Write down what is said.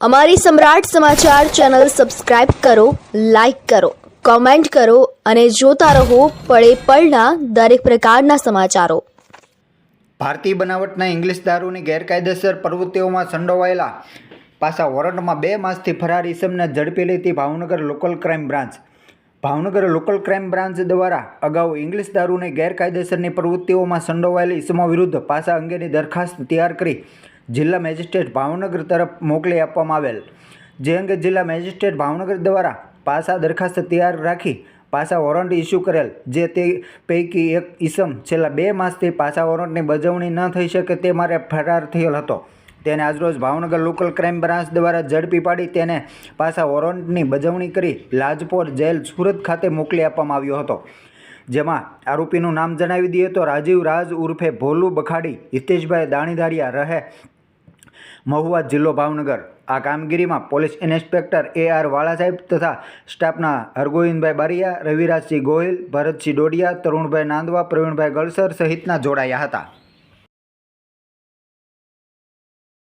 અમારી સમ્રાટ સમાચાર ચેનલ સબસ્ક્રાઇબ કરો, લાઇક કરો, કોમેન્ટ કરો અને જોતા રહો પળે પળના દરેક પ્રકારના સમાચારો. ભારતીય બનાવટના ઇંગ્લિશ દારૂની ગેરકાયદેસર પ્રવૃત્તિઓમાં સંડોવાયેલા પાછા વોરંટમાં બે માસથી ફરાર ઈસમને ઝડપી લીધી Bhavnagar local crime branch. Bhavnagar local crime branch દ્વારા અગાઉ ઇંગ્લિશ દારૂની ગેરકાયદેસરની પ્રવૃત્તિઓમાં સંડોવાયેલી ઇસમો વિરુદ્ધ પાસા અંગેની દરખાસ્ત તૈયાર કરી જિલ્લા મેજિસ્ટ્રેટ ભાવનગર તરફ મોકલી આપવામાં આવેલ. જે અંગે જિલ્લા મેજિસ્ટ્રેટ ભાવનગર દ્વારા પાસા દરખાસ્ત તૈયાર રાખી પાસા વોરંટ ઇસ્યુ કરેલ, જે તે પૈકી એક ઈસમ છેલ્લા બે માસથી પાસા વોરંટની બજવણી ન થઈ શકે તે મારે ફરાર થયેલ હતો. તેને આજરોજ ભાવનગર લોકલ ક્રાઇમ બ્રાન્ચ દ્વારા ઝડપી પાડી તેને પાસા વોરંટની બજવણી કરી લાજપોર જેલ સુરત ખાતે મોકલી આપવામાં આવ્યો હતો. જેમાં આરોપીનું નામ જણાવી દઈએ તો રાજીવ રાજ ઉર્ફે ભોલુ બખાડી, હિતેશભાઈ દાણીધારિયા રહે મહુવા જિલ્લો ભાવનગર. આ કામગીરીમાં પોલીસ ઇન્સ્પેક્ટર એ આર વાળા સાહેબ તથા સ્ટાફના હરગોવિંદભાઈ બારિયા, રવિરાજસિંહ ગોહિલ, ભરતસિંહ ડોડિયા, તરુણભાઈ નાંદવા, પ્રવીણભાઈ ગળસર સહિતના જોડાયા હતા.